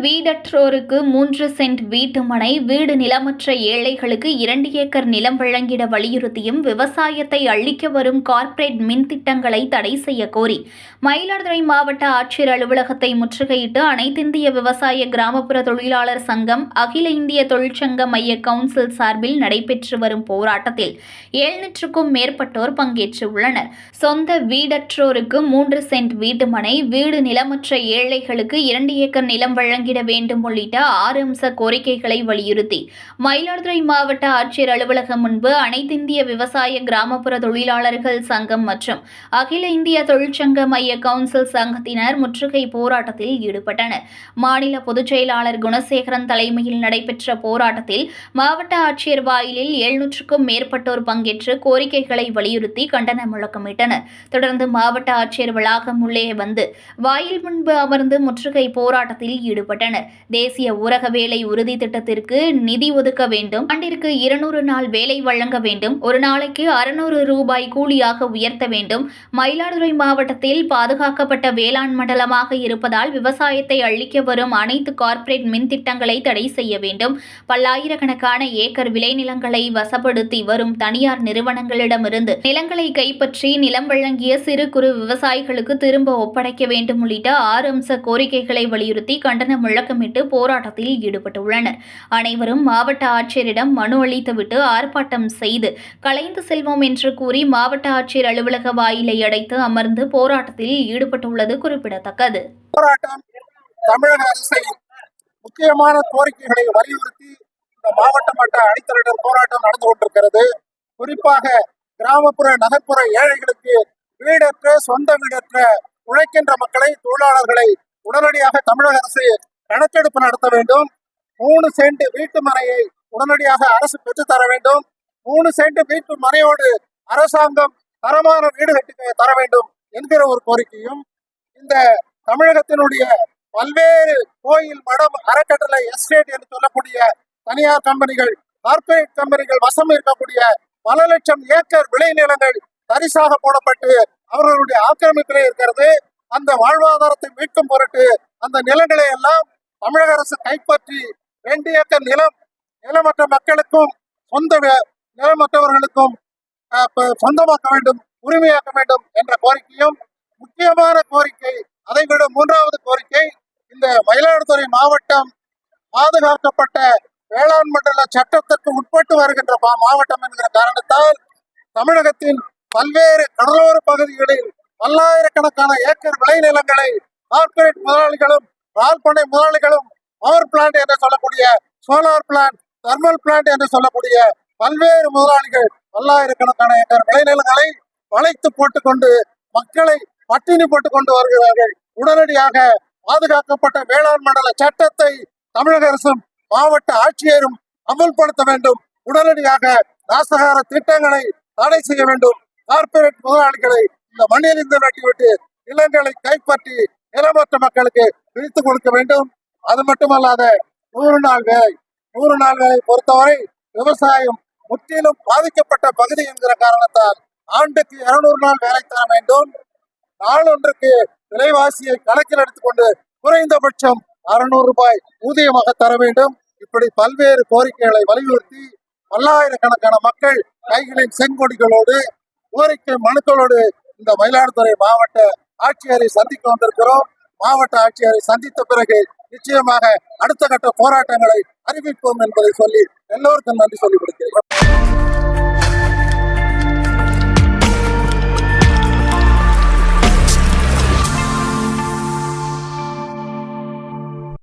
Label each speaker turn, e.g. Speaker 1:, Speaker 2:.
Speaker 1: வீடற்றோருக்கு மூன்று சென்ட் வீட்டு மனை வீடு நிலமற்ற ஏழைகளுக்கு இரண்டு ஏக்கர் நிலம் வழங்கிட வலியுறுத்தியும் விவசாயத்தை அழிக்க வரும் கார்ப்பரேட் மின் திட்டங்களை தடை செய்ய கோரி. மயிலாடுதுறை மாவட்ட ஆட்சியர் அலுவலகத்தை முற்றுகையிட்டு அனைத்திந்திய விவசாய கிராமப்புற தொழிலாளர் சங்கம் அகில இந்திய தொழிற்சங்க மைய கவுன்சில் சார்பில் நடைபெற்று வரும் போராட்டத்தில் எழுநூற்றுக்கும் மேற்பட்டோர் பங்கேற்றுள்ளனர். சொந்த வீடற்றோருக்கு மூன்று சென்ட் வீட்டு மனை வீடு நிலமற்ற ஏழைகளுக்கு இரண்டு ஏக்கர் நிலம் வழங்கி வழங்கிட வேண்டும் உள்ளிட்ட ஆறு அம்ச கோரிக்கைகளை வலியுறுத்தி. மயிலாடுதுறை மாவட்ட ஆட்சியர் அலுவலகம் முன்பு அனைத்திந்திய விவசாய கிராமப்புற தொழிலாளர்கள் சங்கம் மற்றும் அகில இந்திய தொழிற்சங்க மைய கவுன்சில் சங்கத்தினர் முற்றுகை போராட்டத்தில் ஈடுபட்டனர். மாநில பொதுச் செயலாளர் குணசேகரன் தலைமையில் நடைபெற்ற போராட்டத்தில் மாவட்ட ஆட்சியர் வாயிலில் எழுநூற்றுக்கும் மேற்பட்டோர் பங்கேற்று கோரிக்கைகளை வலியுறுத்தி கண்டன முழக்கமிட்டனர். தொடர்ந்து மாவட்ட ஆட்சியர் வளாகம் உள்ளே வந்து வாயில் முன்பு அமர்ந்து முற்றுகை போராட்டத்தில் ஈடுபட்டனர். தேசிய ஊரக வேலை உறுதி திட்டத்திற்கு நிதி ஒதுக்க வேண்டும். ஆண்டிற்கு இருநூறு நாள் வேலை வழங்க வேண்டும். ஒரு நாளைக்கு அறுநூறு ரூபாய் கூலியாக உயர்த்த வேண்டும். மயிலாடுதுறை மாவட்டத்தில் பாதுகாக்கப்பட்ட வேளாண் மண்டலமாக இருப்பதால் விவசாயத்தை அழிக்க வரும் அனைத்து கார்ப்பரேட் மின் திட்டங்களை தடை செய்ய வேண்டும். பல்லாயிரக்கணக்கான ஏக்கர் விளைநிலங்களை வசப்படுத்தி வரும் தனியார் நிறுவனங்களிடமிருந்து நிலங்களை கைப்பற்றி நிலம் வழங்கிய சிறு குறு விவசாயிகளுக்கு திரும்ப ஒப்படைக்க வேண்டும் உள்ளிட்ட ஆறு அம்ச கோரிக்கைகளை வலியுறுத்தி கண்டன முழக்கமிட்டு போராட்டத்தில் ஈடுபட்டுள்ளனர். அனைவரும் மாவட்ட ஆட்சியரிடம் மனு அளித்துவிட்டு ஆர்ப்பாட்டம் செய்து கலைந்து செல்வோம் என்று கூறி மாவட்ட ஆட்சியர் அலுவலக வாயிலை அடைத்து அமர்ந்து போராட்டத்தில் ஈடுபட்டுள்ளது குறிப்பிடத்தக்கது.
Speaker 2: போராட்டம் தமிழக அரசின் முக்கியமான கோரிக்கைகளை வலியுறுத்தி இந்த மாவட்ட மட்ட அடித்தளர் போராட்டம் நடந்து கொண்டிருக்கிறது. குறிப்பாக கிராமப்புற நகர்ப்புற ஏழைகளுக்கு வீடற்ற சொந்த வீடற்ற உழைக்கின்ற மக்களை தொழிலாளர்களை உடனடியாக தமிழக அரசு கணக்கெடுப்பு நடத்த வேண்டும். மூணு சென்ட் வீட்டு மனையை உடனடியாக அரசு பெற்று தர வேண்டும். மூணு சென்ட் வீட்டு மனையோடு அரசாங்கம் தரமான வீடு கட்டி தர வேண்டும் என்கிற ஒரு கோரிக்கையும் இந்த தமிழகத்தினுடைய பல்வேறு கோயில் மடம் அறக்கட்டளை எஸ்டேட் என்று சொல்லக்கூடிய தனியார் கம்பெனிகள் கார்பரேட் கம்பெனிகள் வசம் இருக்கக்கூடிய பல லட்சம் ஏக்கர் விளைநிலங்கள் தரிசாக போடப்பட்டு அவர்களுடைய ஆக்கிரமிப்பிலே இருக்கிறது. அந்த வாழ்வாதாரத்தை மீட்கும் பொருட்டு அந்த நிலங்களை எல்லாம் தமிழக அரசு கைப்பற்றி ரெண்டு ஏக்கர் நிலம் நிலமற்ற மக்களுக்கும் சொந்த வே- நிலமற்றவர்களுக்கும் அஹ், சொந்தமாக்க வேண்டும் உரிமையாக்க வேண்டும் என்ற கோரிக்கையும் முக்கியமான கோரிக்கை அதை விட மூன்றாவது கோரிக்கை இந்த மயிலாடுதுறை மாவட்டம் பாதுகாக்கப்பட்ட வேளாண் மண்டல சட்டத்திற்கு உட்பட்டு வருகின்ற மாவட்டம் என்கிற காரணத்தால் தமிழகத்தின் பல்வேறு கடலோர பகுதிகளில் பல்லாயிரக்கணக்கான ஏக்கர் விளைநிலங்களை கார்பரேட் முதலாளிகளும் பால் முதலாளிகளும் பவர் பிளான்ட் என்று சொல்லக்கூடிய சோலார் பிளான்ட் தெர்மல் பிளான்ட் என்று சொல்லக்கூடிய பல்வேறு முதலாளிகள் பல்லாயிரக்கணக்கான ஏக்கர் விளைநிலங்களை வளைத்து போட்டுக்கொண்டு மக்களை பட்டினி போட்டுக் கொண்டு வருகிறார்கள். உடனடியாக பாதுகாக்கப்பட்ட வேளாண் மண்டல சட்டத்தை தமிழக அரசும் மாவட்ட ஆட்சியரும் அமல்படுத்த வேண்டும். உடனடியாக நாசகார திட்டங்களை தடை செய்ய வேண்டும். கார்ப்பரேட் முதலாளிகளை இந்த மண்ணிலிருந்து வெட்டிவிட்டு நிலங்களை கைப்பற்றி நிலமற்ற மக்களுக்கு பிரித்து கொடுக்க வேண்டும். அது மட்டுமல்லாத நூறு நாள் வேலை நூறு நாள் வேலை பொறுத்தவரை விவசாயம் முற்றிலும் பாதிக்கப்பட்ட பகுதி என்கிற காரணத்தால் ஆண்டுக்கு இருநூறு நாள் வேலை தர வேண்டும். நாளொன்றுக்கு விலைவாசியை கணக்கில் எடுத்துக்கொண்டு குறைந்தபட்சம் அறுநூறு ரூபாய் ஊதியமாக தர வேண்டும். இப்படி பல்வேறு கோரிக்கைகளை வலியுறுத்தி பல்லாயிரக்கணக்கான மக்கள் கைகளின் செங்கொடிகளோடு கோரிக்கை மனுக்களோடு இந்த மயிலாடுதுறை மாவட்ட ஆட்சியரை சந்திக்க வந்திருக்கிறோம். மாவட்ட ஆட்சியரை சந்தித்த பிறகு நிச்சயமாக அடுத்த கட்ட போராட்டங்களை அறிவிப்போம் என்பதை சொல்லி எல்லோருக்கும் நன்றி சொல்லி கொடுக்கிறேன்.